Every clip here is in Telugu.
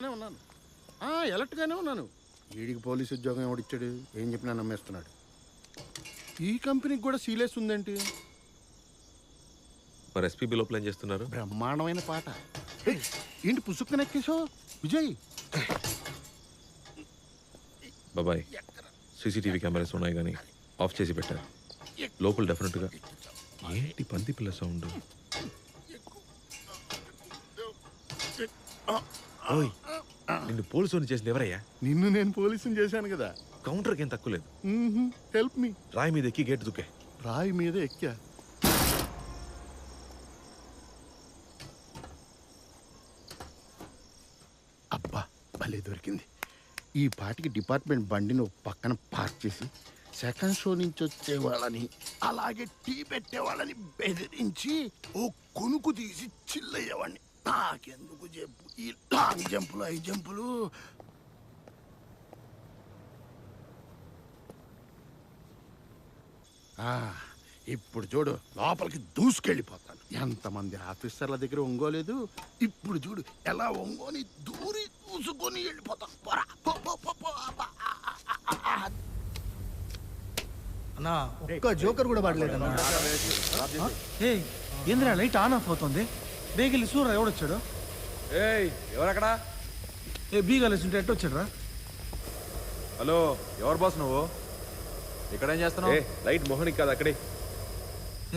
గానే ఉన్నాను. ఆ, ఎలర్ట్గానే ఉన్నాను. వీడికి పోలీసు ఉద్యోగం ఎవడిచ్చాడు? ఏం చెప్పినా నమ్మేస్తున్నాడు. ఈ కంపెనీకి కూడా సీలేస్ ఉందేంటి? మరి ఎస్పీబీ లోపల ఏం చేస్తున్నారు? బ్రహ్మాండమైన పాట. ఏంటి పుసుక్కున ఎక్కేసావు విజయ్! బాబాయ్ సీసీటీవీ కెమెరాస్ ఉన్నాయి కానీ ఆఫ్ చేసి పెట్టారు లోపల డెఫినెట్గా ఏంటి పంది పిల్ల సౌండ్ ఓయ్ నిన్ను పోలీసు చేసింది ఎవరయ్యా? నిన్ను నేను పోలీసుని చేశాను కదా. కౌంటర్కి ఏం తక్కువ లేదు. హెల్ప్ మీ రాయి మీద ఎక్కి గేట్ దుక్కే. రాయి మీద ఎక్కా. అబ్బా భలే దొరికింది. ఈ పాటికి డిపార్ట్మెంట్ బండిని ఒక పక్కన పార్క్ చేసి సెకండ్ షో నుంచి వచ్చే వాళ్ళని అలాగే టీ పెట్టే వాళ్ళని బెదిరించి ఓ కొనుకు తీసి చిల్లయ్యేవాడిని. నాకెందుకు చెప్పు? ఈ లాంగ్ జంపులు ఐ జంపులు ఆ, ఇప్పుడు చూడు లోపలికి దూసుకెళ్ళిపోతాను ఎంతమంది ఆఫీసర్ల దగ్గర ఒంగోలేదు ఇప్పుడు చూడు ఎలా ఒంగోని దూరి దూసుకొని వెళ్ళిపోతాను పోరా. అన్నా ఒక్క జోకర్ కూడా పడలేదన్నా ఏంద్రా లైట్ ఆన్ ఆఫ్ అవుతుంది బేగిలి సూర్య ఎవడొచ్చాడు ఏయ్ ఎవరక్కడ? ఏ బీగాలేసి ఉంటే ఎట్టు వచ్చాడు రా హలో ఎవరు బాస్ నువ్వు? ఇక్కడ ఏం ఏ చేస్తున్నావు లైట్ మోహనికి కాదు అక్కడే.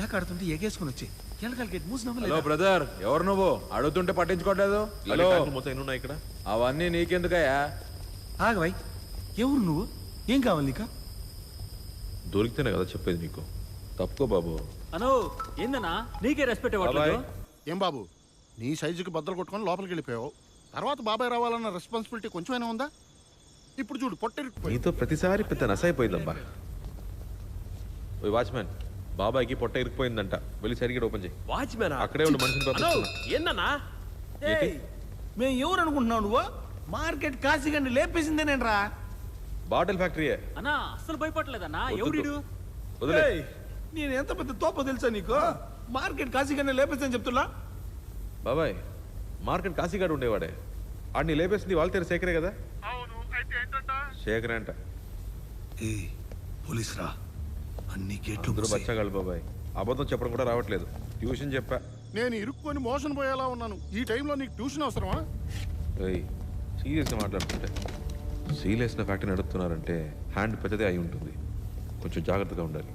ఏకాడుతుంటే ఎగేసుకుని వచ్చి ఎలకల గేట్ హలో బ్రదర్ ఎవరు నువ్వు? అడుగుతుంటే పట్టించుకోవట్లేదు. హలో. మొత్తం ఎన్ని ఉన్నాయి ఇక్కడ. అవన్నీ నీకెందుకయ్యా? ఆగవాయ్ ఎవరు నువ్వు? ఏం కావాలి నీకా? దొరికితేనే కదా చెప్పేది నీకు. తప్పుకో బాబు. అను ఏందన్నా? నీకే రెస్పెక్ట్ ఇవ్వట్లేదు. ఏం బాబు? నీ సైజుకి బద్దలు కొట్టుకొని లోపలికి వెళ్ళిపోయావు. తర్వాత బాబాయ్ రావాలన్న రెస్పాన్సిబిలిటీ కొంచెమైనా ఉందా? ఇప్పుడు చూడు పొట్టెరికిపోయి నీతో ప్రతిసారి పెద్ద నసైపోయిందబ్బా. ఓయ్ వాచ్మ్యాన్ బాబాయ్కి పొట్ట ఇరికిపోయిందంట వెళ్ళి సరిగ్గా ఓపెన్ చేయి. వాచ్మెన్? అక్కడే ఉండి మనిషిని. ఏందన్నా? మేము ఎవరు అనుకుంటున్నావు నువ్వు? మార్కెట్ కాశీగండి లేపేసిందే నేను రా బాటిల్ ఫ్యాక్టరీయే. అన్నా అస్సలు భయపడలేదన్నా. ఎవరిడు వదిలే. నేను ఎంత పెద్ద తోప తెలుసా నీకు? మార్కెట్ కాశీగండి లేపేసిందని చెప్తున్నా. బాబాయ్ మార్కెట్ కాశీగాడు ఉండేవాడే. ఆడిని లేపేసింది వాళ్ళ తీరు శేఖరే కదా? శేఖరే అంట. ఏ పోలీస్ రా అన్ని గేట్లు. బచ్చగాళ్ళు బాబాయ్. అబద్ధం చెప్పడం కూడా రావట్లేదు. ట్యూషన్ చెప్పా. నేను ఇరుక్కొని మోషన్ పోయేలా ఉన్నాను. ఈ టైంలో నీకు ట్యూషన్ అవసరమా? ఏయ్ సీరియస్గా మాట్లాడుతుంటే. సీరియస్న ఫ్యాక్టరీ నడుపుతున్నారంటే హ్యాండ్ పెద్దదే అయి ఉంటుంది. కొంచెం జాగ్రత్తగా ఉండాలి.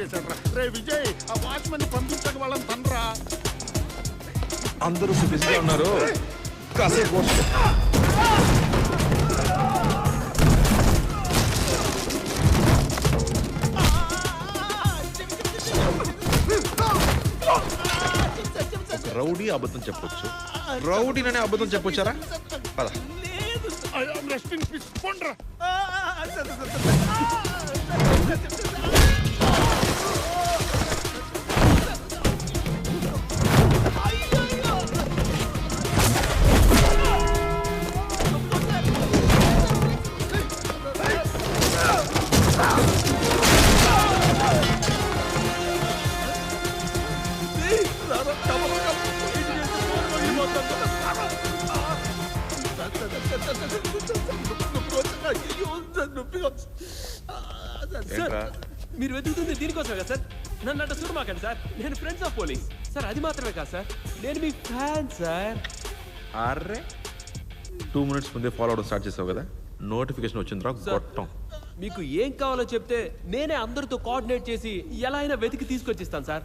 రే విజయ్ ఆ వాచ్మెన్ పంపించక వాళ్ళని తండ్రా అందరూ బిజీగా ఉన్నారు. కాసేపు రౌడీ అబద్ధం చెప్పొచ్చు. రౌడీననే అబద్ధం చెప్పొచ్చారా? పద. I am rest in peace. పోండ్రా. Sir. ఏంట్రా? మీరు వెతుకుతుంది దీనికోసమే కదా సార్? నన్ను అట్ట చూడమాకండి సార్. నేను ఫ్రెండ్స్ ఆఫ్ పోలీస్. సార్ అది మాత్రమే కాదు సార్. నేను మీ ఫ్యాన్ సార్. అర్రే. టూ మినిట్స్ ముందే ఫాలో అవడం స్టార్ట్ చేసావు కదా? నోటిఫికేషన్ వచ్చిందిరా గొట్టం. మీకు ఏం కావాలో చెప్తే నేనే అందరితో కోఆర్డినేట్ చేసి ఎలా అయినా వెతికి తీసుకొచ్చిస్తాను సార్.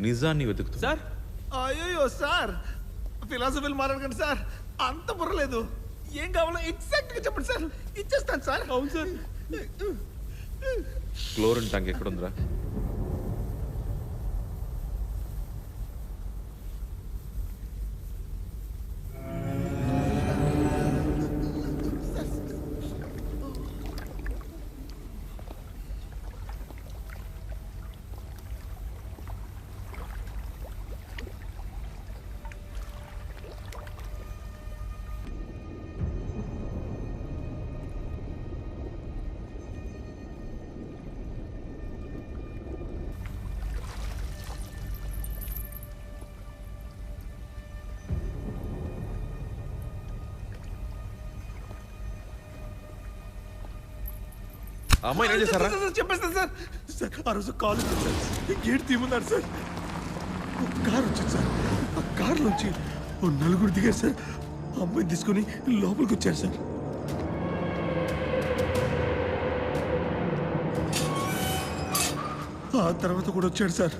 నిజాన్ని వెతుకుతుంది సార్? అయ్యో సార్. ఫిలాసఫీలు మాట్లాడకండి సార్. అంత బుర్రలేదు ఏం కావాలో ఎగ్జాక్ట్గా చెప్పండి సార్. ఇచ్చేస్తాను సార్. అవును సార్. Chlorine tank ఎక్కడుందిరా? ఆ అమ్మాయిని ఏం చేశారా? చెప్పేస్తాను సార్ సార్ ఆ రోజు కాల్ వచ్చింది సార్. గేట్ తీయమన్నారు సార్. ఒక కార్ వచ్చింది సార్. ఆ కార్ నుంచి ఓ నలుగురు దిగారు సార్. ఆ అమ్మాయిని తీసుకొని లోపలికి వచ్చారు సార్. ఆ తర్వాత కూడా వచ్చాడు సార్.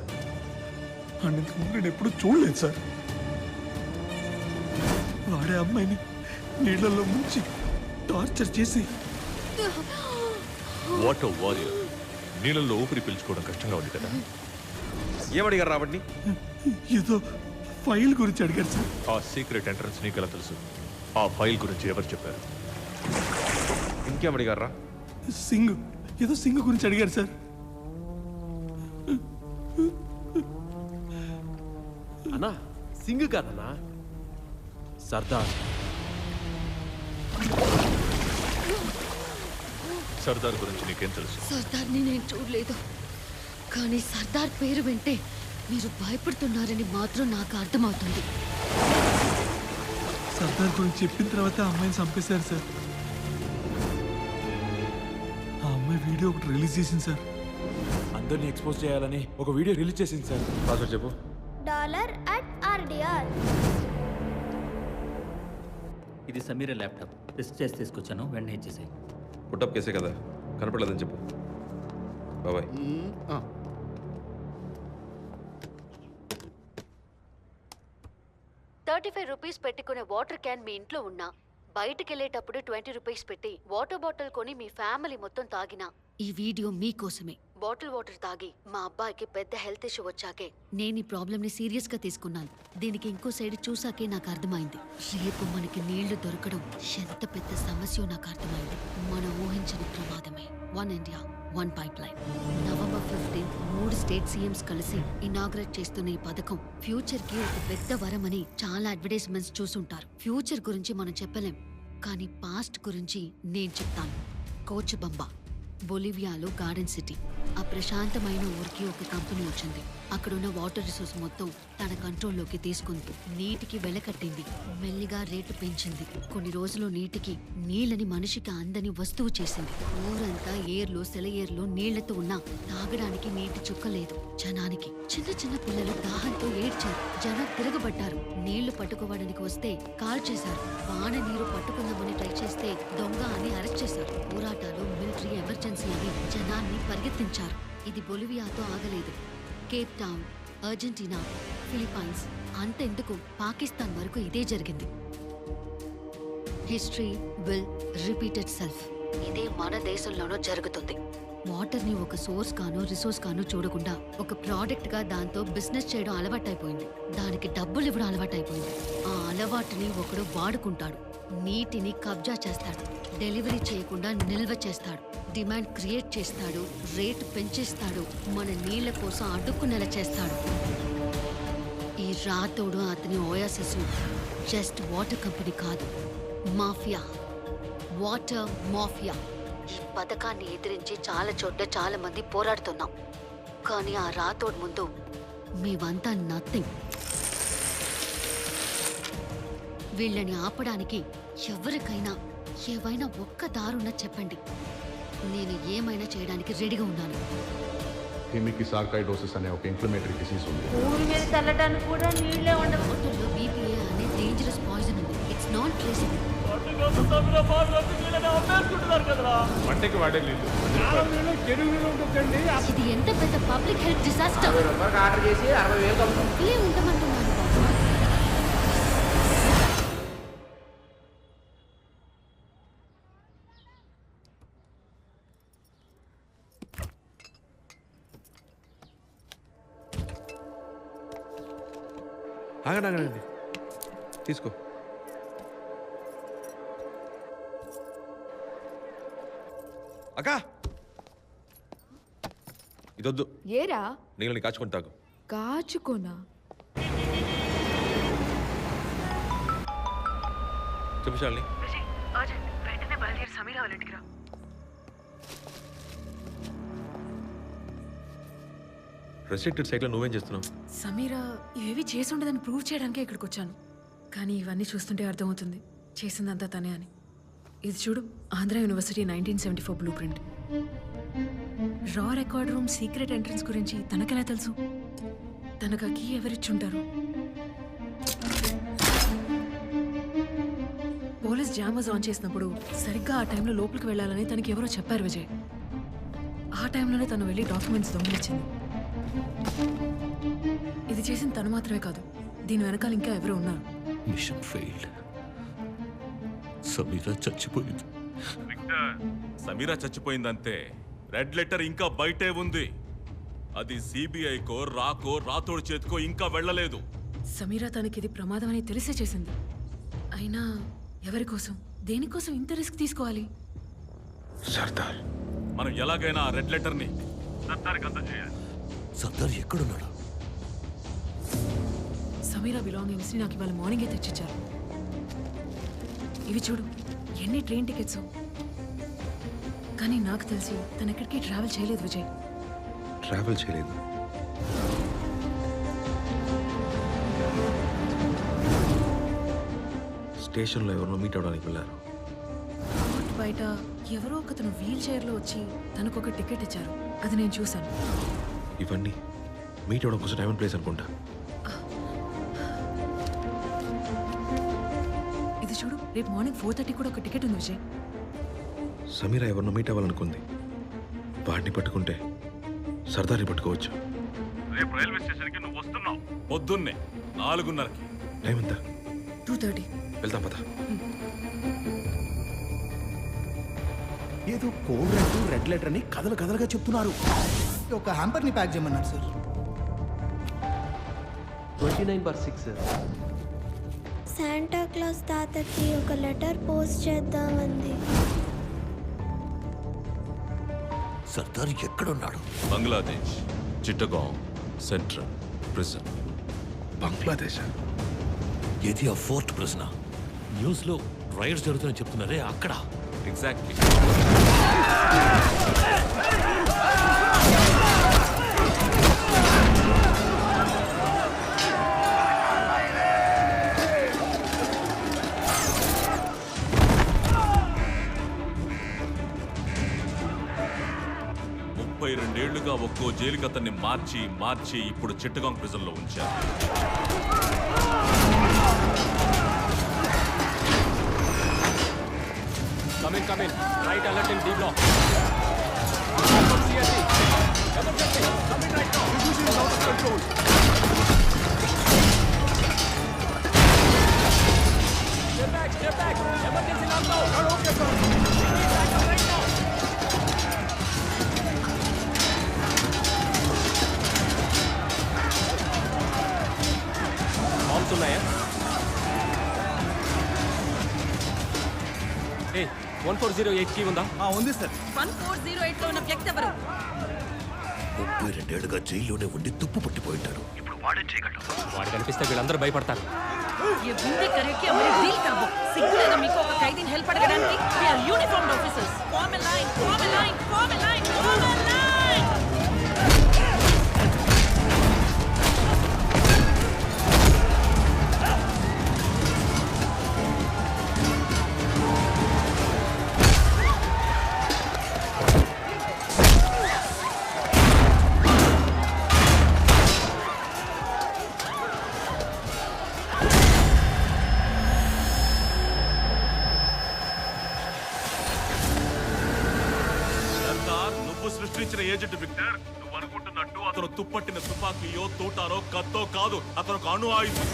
అండ్ ఇంతకుముందు నేను ఎప్పుడు చూడలేదు సార్. వాడే అమ్మాయిని నీళ్ళల్లో ముంచి టార్చర్ చేసి వాటర్ వారియర్ నీళ్ళల్లో ఊపిరి పీల్చుకోవడం కష్టంగా ఉంది కదా? ఏమడిగారు రాబట్టి ఏదో ఫైల్ గురించి అడిగారు సార్. ఆ సీక్రెట్ ఎంట్రన్స్ నీకెలా తెలుసు? ఆ ఫైల్ గురించి ఎవరు చెప్పారు? ఇంకేమడిగారా సింగ్ ఏదో సింగ్ గురించి అడిగారు సార్. అన్నా సింగ్ కాదన్నా. సర్దార్. సర్దార్ గురించి నీకేం తెలుసు? సర్దార్ని నేను చూడలేదు. కానీ సర్దార్ పేరు వింటే మీరు భయపడుతున్నారని మాత్రం నాకు అర్థమవుతుంది. సర్దార్ గురించి చెప్పిన తర్వాత ఆ అమ్మాయిని చంపేశారు సార్. ఆ అమ్మాయి వీడియో ఒకటి రిలీజ్ చేసింది సార్. అందరినీ ఎక్స్పోజ్ చేయాలని ఒక వీడియో రిలీజ్ చేసింది సార్. పాస్వర్డ్ చెప్పు. Dollar at RDR. ఇది సమీర ల్యాప్టాప్. టెస్ట్ చేసి తీసుకొచ్చాను వెంటనే ఇచ్చేసాయి. పుట్టప్ కేసే కదా. కనపడలేదని చెప్పు. బాబాయ్. థర్టీ ఫైవ్ రూపీస్ పెట్టుకునే వాటర్ క్యాన్ మీ ఇంట్లో ఉన్నా బయటికి వెళ్ళేటప్పుడు ట్వంటీ రూపీస్ పెట్టి వాటర్ బాటిల్ కొని మీ ఫ్యామిలీ మొత్తం తాగినా. ఈ వీడియో మీకోసమే. బాటిల్ వాటర్ తాగి మా అబ్బాయికి పెద్ద హెల్త్ ఇష్యూ వచ్చాకే. నేను ఈ ప్రాబ్లమ్ని ని సీరియస్గా తీసుకున్నాను. దీనికి ఇంకో సైడ్ చూసాకే నాకు అర్థమైంది. రేపు మనకి నీళ్ళు దొరకడం ఎంత పెద్ద సమస్య నాకు అర్థమైంది. మనం ఊహించని ప్రమాదమే. One India one pipeline November fifteenth మూడు స్టేట్ సీఎంస్ కలిసి ఇనాగ్రేట్ చేస్తున్న ఈ పథకం ఫ్యూచర్కి ఒక పెద్ద వరమని చాలా అడ్వర్టైజ్మెంట్స్ చూసుంటారు. ఫ్యూచర్ గురించి మనం చెప్పలేం. కానీ పాస్ట్ గురించి నేను చెప్తాను. కోచ్ బొలివియాలో గార్డెన్ సిటీ. ఆ ప్రశాంతమైన ఊరికి ఒక కంపెనీ వచ్చింది. అక్కడున్న వాటర్ రిసోర్స్ మొత్తం తన కంట్రోల్లోకి తీసుకుంది నీటికి వెలకట్టింది. మెల్లిగా రేటు పెంచింది. కొన్ని రోజులు నీటికి నీళ్ళని మనిషికి అందని వస్తువు చేసింది. ఊరంతా ఏర్లు సెలయేర్లు నీళ్ళతో ఉన్నా తాగడానికి నీటి చుక్కలేదు జనానికి చిన్న చిన్న పిల్లలు దాహంతో ఏడ్చారు. జనం తిరగబడ్డారు. నీళ్ళు పట్టుకోవడానికి వస్తే కాల్ చేశారు. వాన నీరు పట్టుకుందామని ట్రై చేస్తే దొంగ అని అరెస్ట్ చేశారు. పోరాటాలు మిలిటరీ ఎమర్జెన్సీ అని జనాన్ని పరిగెత్తించారు. ఇది బొలివియాతో ఆగలేదు. కేప్ టౌన్ అర్జెంటీనా ఫిలిప్పైన్స్ అంతెందుకు పాకిస్తాన్ వరకు ఇదే జరిగింది. హిస్టరీ విల్ రిపీటెడ్ సెల్ఫ్ ఇదే మన దేశంలోనూ జరుగుతుంది. వాటర్ని ఒక సోర్స్ గాను రిసోర్స్ గాను చూడకుండా ఒక ప్రోడక్ట్గా దాంతో బిజినెస్ చేయడం అలవాటైపోయింది. దానికి డబ్బులు ఇవ్వడం అలవాటైపోయింది. ఆ అలవాటుని ఒకడు వాడుకుంటాడు. నీటిని కబ్జా చేస్తాడు. డెలివరీ చేయకుండా నిల్వ చేస్తాడు. డిమాండ్ క్రియేట్ చేస్తాడు. రేట్ పెంచేస్తాడు. మన నీళ్ళ కోసం అడుక్కు నెల చేస్తాడు. ఈ రాతోడు అతని ఓయాసిస్ జస్ట్ వాటర్ కంపెనీ కాదు. మాఫియా. Water mafia. ఈ పథకాన్ని ఎదిరించి చాలా చోట్ల చాలా మంది పోరాడుతున్నాం. కానీ ఆ రాతోడు ముందు మేమంతా నథింగ్. వీళ్ళని ఆపడానికి ఎవరికైనా ఏవైనా ఒక్క దారున్నా చెప్పండి. నేను ఏమైనా చేయడానికి రెడీగా ఉన్నాను. హెమికి అనే ఒక ఇన్ఫ్లమేటరీ డిసీజ్ ఉంది. ఊరి మీద చల్లడానికి కూడా నీళ్ళే ఉండవు. బీపీఏ అనే డేంజరస్ పాయిజన్ ఉంది. ఇట్స్ నాట్ ట్రేసబుల్ వంటకి వాడే ఇది ఎంత పెద్ద పబ్లిక్ హెల్త్ డిసాస్టర్? ఆర్డర్ చేసి అరవై వేలు ఉండమంటున్నాను బాబు. ఆగండి ఆగండి. తీసుకో. ఇదొద్దు ఏరా? నీళ్ళని కాచుకొని తాగు. కాచుకోనా? చెప్పు శాలిని. రెస్ట్రిక్టెడ్ సైట్లో నువ్వేం చేస్తున్నావు? సమీరా ఇవేవి చేసి ఉండదని ప్రూవ్ చేయడానికే ఇక్కడికి వచ్చాను కానీ ఇవన్నీ చూస్తుంటే అర్థమవుతుంది. చేసిందంతా తనే అని. ఇది చూడు Andhra university nineteen seventy four blueprint. రా రికార్డ్ రూమ్ సీక్రెట్ ఎంట్రన్స్ గురించి తనకెలా తెలుసు? తనకు కీ ఎవరిచ్చుంటారు? పోలీస్ జామర్స్ ఆన్ చేసినప్పుడు సరిగ్గా ఆ టైంలో లోపలికి వెళ్ళాలని తనకి ఎవరో చెప్పారు విజయ్. ఆ టైంలోనే తను వెళ్ళి డాక్యుమెంట్స్ దొంగిలించింది. ఇది చేసిన తను మాత్రమే కాదు దీని వెనకాల ఇంకా ఎవరో ఉన్నారు. మిషన్ ఫెయిల్డ్ సమీరా చచ్చిపోయింది. సమీరా చచ్చిపోయిందంతే. రెడ్ లెటర్ ఇంకా బయటే ఉంది. అది సిబిఐకో రాకో రాతోడి చేతికో ఇంకా వెళ్ళలేదు. సమీరా తనకి ఇది ప్రమాదం అని తెలిసే చేసింది. అయినా ఎవరి కోసం? దేనికోసం ఇంత రిస్క్ తీసుకోవాలి? సర్దార్. మనం ఎలాగైనా ఆ రెడ్ లెటర్ని సత్తానికి అందజేయాలి. సర్దార్ ఎక్కడున్నాడు? సమీరా బిలాంగింగ్స్ని నాకు ఇవాళ మార్నింగే తెచ్చిచ్చారు. ఇవి చూడు ఎన్ని ట్రైన్ టికెట్స్ కానీ నాకు తెలిసి తను ఎక్కడికి ట్రావెల్ చేయలేదు విజయ్. ట్రావెల్ చేయలేదు. స్టేషన్లో ఎవరినో మీట్ అవడానికి వెళ్ళారు. కోర్ట్ బయట ఎవరో ఒకతను వీల్ చైర్లో వచ్చి తనకు ఒక టికెట్ ఇచ్చారు. అది నేను చూశాను. ఇవన్నీ మీట్ అవడం కోసం టైం అండ్ ప్లేస్ అనుకుంటా. ఇది చూడు రేపు మార్నింగ్ ఫోర్ థర్టీ కూడా ఒక టికెట్ ఉంది విజయ్. సమీరా ఎవరినో మీట్ అవ్వాలనుకుంది. వాడిని పట్టుకుంటే సర్దార్ని పట్టుకోవచ్చు. రేపు రైల్వే స్టేషన్కి నువ్వు వస్తున్నావు. పొద్దున్నే నాలుగున్నరకి. టైం ఎంత టూ థర్టీ. వెళ్తాం పద. ఏదో కోడ్ అంటూ రెడ్ లెటర్ అని కథలు కథలుగా చెప్తున్నారు. ఒక హ్యాంపర్ని ప్యాక్ చేయమన్నారు sir. Twenty nine bar six Santa Claus తాతకి ఒక లెటర్ పోస్ట్ చేద్దామంది. సర్దార్ ఎక్కడున్నాడు? Bangladesh Chittagong central prison. Bangladesh? ఏది ఆ ఫోర్త్ ప్రశ్న న్యూస్లో రైడ్స్ జరుగుతున్నాయని చెప్తున్నారే అక్కడ. ఎగ్జాక్ట్లీ ఒక్కో జైలుకి అతన్ని మార్చి మార్చి ఇప్పుడు చిట్టగాంగ్ ప్రిజన్ ఉంచారు. Coming coming right alert in D block ఉన్నాయా A one four zero eight key ఉందా ఉంది sir one four zero eight లో ఉన్న వ్యక్తి ఎవరు ముప్పై రెండేళ్లుగా జైల్లోనే ఉండి తుప్పు పట్టిపోయింటారు వాడు కనిపిస్తే వీళ్ళందరూ భయపడతారు ये बूढ़े करे कि हमारे डील कर वो सिग्नल మీకు ఒక ఖైదీని హెల్ప్ అడగడానికి we are uniformed officers form a line form a line form a line form a line నువ్వు ఏజెంట్ విక్టర్? నువ్వు అనుకుంటున్నట్టు అతను తుప్పట్టిన తుపాకీయో తూటారో కత్తో కాదు. అతను అణు ఆయుధం.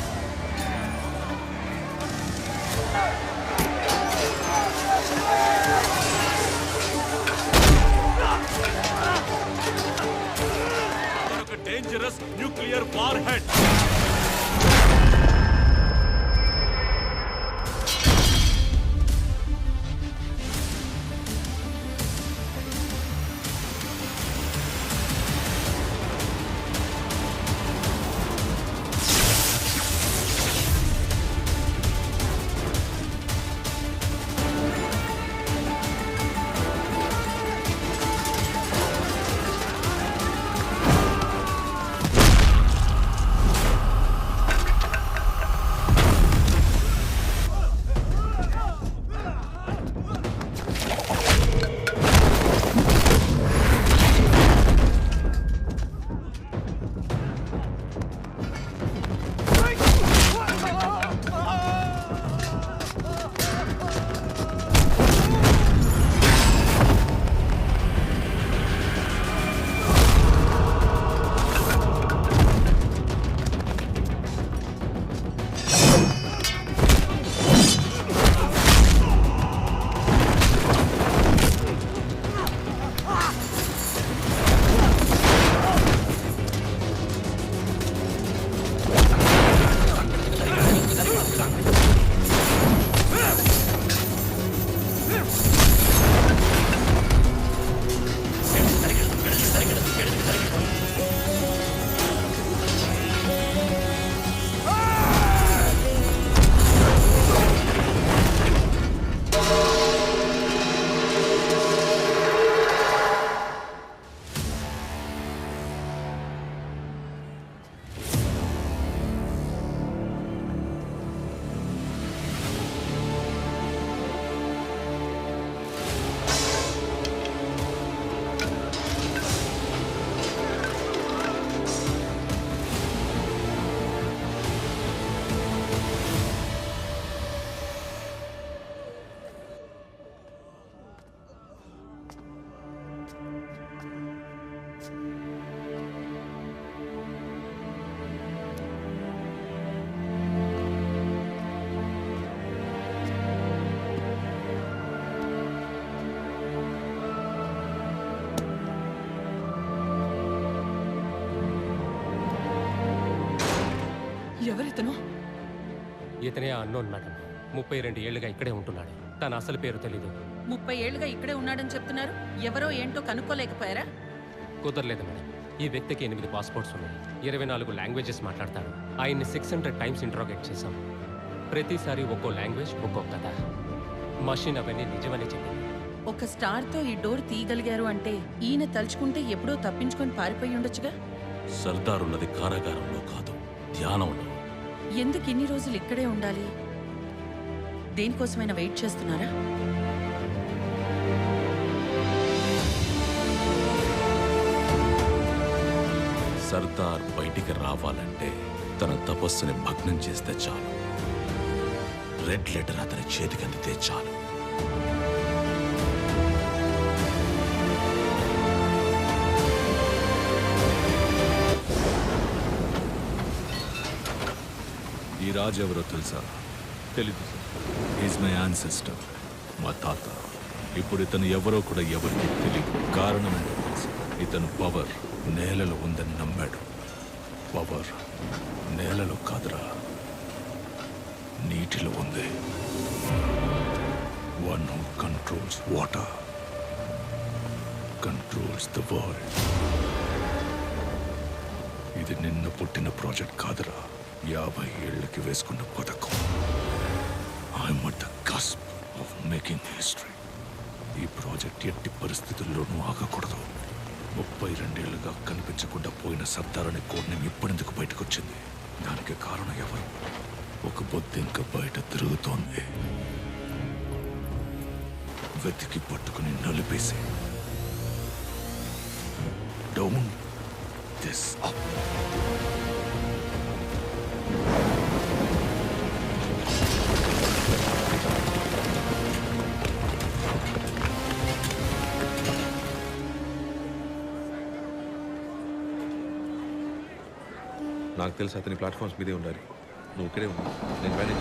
అతను ఒక డేంజరస్ న్యూక్లియర్ వార్ హెడ్ ఎవరితను ఇతనే అన్నోన్ మేడం. ముప్పై రెండు ఏళ్ళుగా ఇక్కడే ఉంటున్నాడు. తన అసలు పేరు తెలీదు. ముప్పై ఏళ్ళుగా ఇక్కడే ఉన్నాడని చెప్తున్నారు. ఎవరో ఏంటో కనుక్కోలేకపోయారా? కుదరలేదు మేడం. ఈ వ్యక్తికి ఎనిమిది పాస్పోర్ట్స్ ఉన్నాయి. ఇరవై నాలుగు లాంగ్వేజెస్ మాట్లాడతాడు. ఆయన్ని సిక్స్ హండ్రెడ్ టైమ్స్ ఇంట్రోగేట్ చేశాం. ప్రతిసారి ఒక్కో లాంగ్వేజ్ ఒక్కో కథ. మషిన్ అవన్నీ నిజమని చెప్పింది ఒక స్టార్తో ఈ డోర్ తీయగలిగారు అంటే ఈయన తలుచుకుంటే ఎప్పుడో తప్పించుకొని పారిపోయి ఉండొచ్చుగా? సర్దార్ ఉన్నది కారాగారంలో కాదు ధ్యానంలో ఎందుకు ఇన్ని రోజులు ఇక్కడే ఉండాలి? దేనికోసమైనా వెయిట్ చేస్తున్నారా? సర్దార్ బయటికి రావాలంటే తన తపస్సుని భగ్నం చేస్తే చాలు. రెడ్ లెటర్ అతని చేతికి అందితే చాలు. రాజు ఎవరో తెలుసా? తెలీదు ఈజ్ మై యాన్సెస్టర్ మా తాత. ఇప్పుడు ఇతను ఎవరో కూడా ఎవరికి తెలియదు కారణం ఏంటో తెలుసు? ఇతను పవర్ నేలలో ఉందని నమ్మాడు. పవర్ నేలలో కాదురా. నీటిలో ఉంది. One who controls water controls the world ఇది నిన్న పుట్టిన ప్రాజెక్ట్ కాదురా. యాభై ఏళ్ళకి వేసుకున్న పథకం. I'm at the cusp of making history ఈ ప్రాజెక్ట్ ఎట్టి పరిస్థితుల్లోనూ ఆగకూడదు. ముప్పై రెండేళ్ళుగా కనిపించకుండా పోయిన సర్దారని కోడ్నేం ఇప్పుడెందుకు బయటకు వచ్చింది దానికి కారణం ఎవరు? ఒక బొద్దింక ఇంకా బయట తిరుగుతోంది. వెతికి పట్టుకుని నలిపేసి. డౌన్ దిస్ అప్ నాకు తెలిసి అతని ప్లాట్ఫామ్స్ మీదే ఉండాలి. నువ్వు ఇక్కడే ఉన్నావు నేను మేనేజ్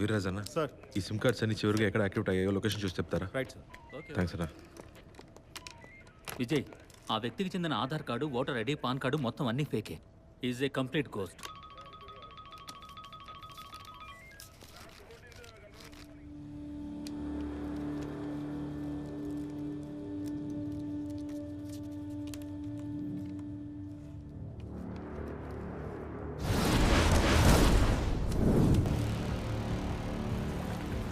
వీర్రాజ్ అన్న సార్. ఈ సిమ్ కార్డ్స్ అన్ని చివరిగా ఎక్కడ యాక్టివేట్ అయ్యాయో లొకేషన్ చూసి చెప్తారా? రైట్ సార్ థ్యాంక్స్ అన్న. విజయ్ ఆ వ్యక్తికి చెందిన Aadhaar card voter ID pan card మొత్తం అన్నీ ఫేకే. Is a complete ghost